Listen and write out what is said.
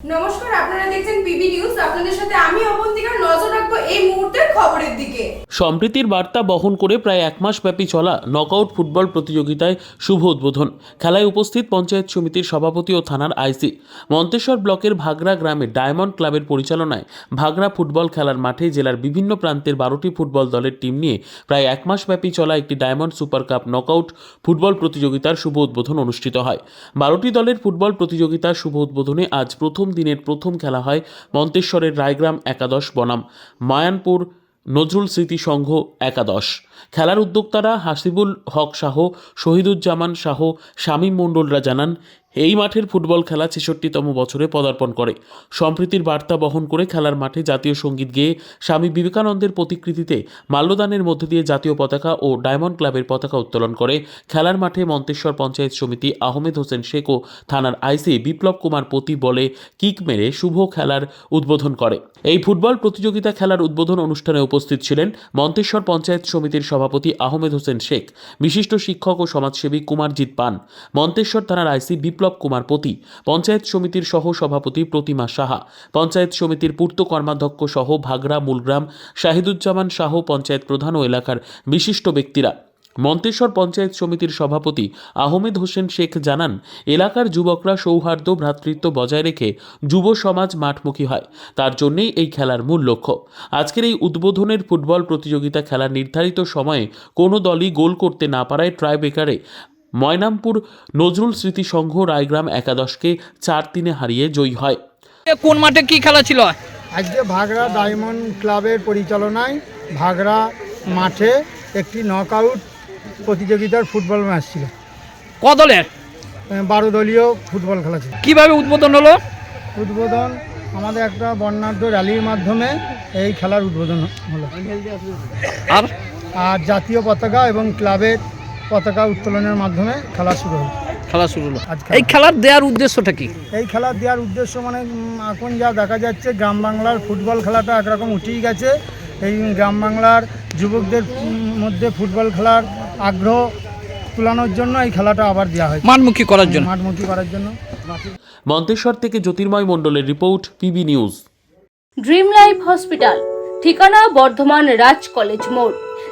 নমস্কার, আপনারা দেখছেন পিবি নিউজ। আপনাদের সাথে আমি অবন্তিকা নজর রাখব এই মুহূর্তের খবরের দিকে। সম্প্রীতির বার্তা বহন করে প্রায় এক মাস ব্যাপী চলা নকআউট ফুটবল প্রতিযোগিতায় শুভ উদ্বোধন। খেলায় উপস্থিত পঞ্চায়েত সমিতির সভাপতি ও থানার আইসি। মন্তেশ্বর ব্লকের ভাগরা গ্রামে ডায়মন্ড ক্লাবের পরিচালনায় ভাগরা ফুটবল খেলার মাঠে জেলার বিভিন্ন প্রান্তের বারোটি ফুটবল দলের টিম নিয়ে প্রায় এক মাস ব্যাপী চলা একটি diamond super cup knockout football প্রতিযোগিতার শুভ উদ্বোধন অনুষ্ঠিত হয়। বারোটি দলের ফুটবল প্রতিযোগিতার শুভ উদ্বোধনে আজ প্রথম দিনের প্রথম খেলা হয় মন্তেশ্বরের রায়গ্রাম একাদশ বনাম, মায়ানপুর নজরুল স্মৃতি সংঘ একাদশ। খেলার উদ্যোক্তারা হাসিবুল হক শাহ শহীদুজ্জামান শাহ শামীম মণ্ডলরা জানান এই মাঠের ফুটবল খেলা ছেষট্টিতম বছরে পদার্পণ করে। সম্প্রীতির বার্তা বহন করে খেলার মাঠে জাতীয় সংগীত গেয়ে স্বামী বিবেকানন্দের প্রতিকৃতিতে মাল্যদানের মধ্যে দিয়ে জাতীয় পতাকা ও ডায়মন্ড ক্লাবের পতাকা উত্তোলন করে। খেলার মাঠে মন্তেশ্বর পঞ্চায়েত সমিতি আহমেদ হোসেন শেখ ও থানার আইসি বিপ্লব কুমার পতি বলে কিক মেরে শুভ খেলার উদ্বোধন করে। এই ফুটবল প্রতিযোগিতা খেলার উদ্বোধন অনুষ্ঠানে উপস্থিত ছিলেন মন্তেশ্বর পঞ্চায়েত সমিতির সভাপতি আহমেদ হোসেন শেখ, বিশিষ্ট শিক্ষক ও সমাজসেবী কুমারজিৎ পান। মন্তেশ্বর থানার আইসি বিপ্লব কুমার পতি, পঞ্চায়েত সমিতির সহ সভাপতি প্রতিমা সাহা, পঞ্চায়েত সমিতির পূর্ত কর্মাধ্যক্ষ সহ ভাগড়া, মূলগ্রাম, শাহিদুজ্জামান শাহ পঞ্চায়েত প্রধান ও এলাকার বিশিষ্ট ব্যক্তিরা। মন্তেশ্বর পঞ্চায়েত সমিতির সভাপতি আহমেদ হোসেন শেখ জানান, এলাকার যুবকরা সৌহার্দ্য ভ্রাতৃত্ব বজায় রেখে যুব সমাজ মাঠমুখী হয়। তার জন্যেই এই খেলার মূল লক্ষ্য। আজকের এই উদ্বোধনের ফুটবল প্রতিযোগিতা খেলার নির্ধারিত সময়ে কোনো দলই গোল করতে না পারায় ট্রাইবেকারে ময়নামপুর নজরুল স্মৃতি সংঘ রায়গ্রাম একাদশকে চার তিনে হারিয়ে জয়ী হয়। কোন মাঠে কি খেলা ছিল? আজকে ভাগড়া ডায়মন্ড ক্লাবের পরিচালনায় ভাগড়া মাঠে একটি নকআউট প্রতিযোগিতার ফুটবল ম্যাচ ছিল। ক দলের? বারো দলীয় ফুটবল খেলা ছিল। কীভাবে উদ্বোধন হলো? উদ্বোধন আমাদের একটা বর্ণাঢ্য র্যালির মাধ্যমে এই খেলার উদ্বোধন হলো। আর? আর জাতীয় পতাকা এবং ক্লাবের পতাকা উত্তোলনের মাধ্যমে খেলা শুরু হলো। খেলা শুরু হলো। এই খেলার দেওয়ার উদ্দেশ্যটা কি? এই খেলা দেওয়ার উদ্দেশ্য মানে এখন যা দেখা যাচ্ছে গ্রাম বাংলার ফুটবল খেলাটা একরকম উঠেই গেছে। এই গ্রাম বাংলার যুবকদের মধ্যে ফুটবল খেলার আগ্রহ তুলানোর জন্য এই খেলাটা আবার দেওয়া হয় মানমুখী করার জন্য। মাঠমুখী করার জন্য। মন্তেশ্বর থেকে জ্যোতির্ময় মণ্ডলের report PB news. Dream life hospital ঠিকানা বর্ধমান রাজ কলেজ মোড়।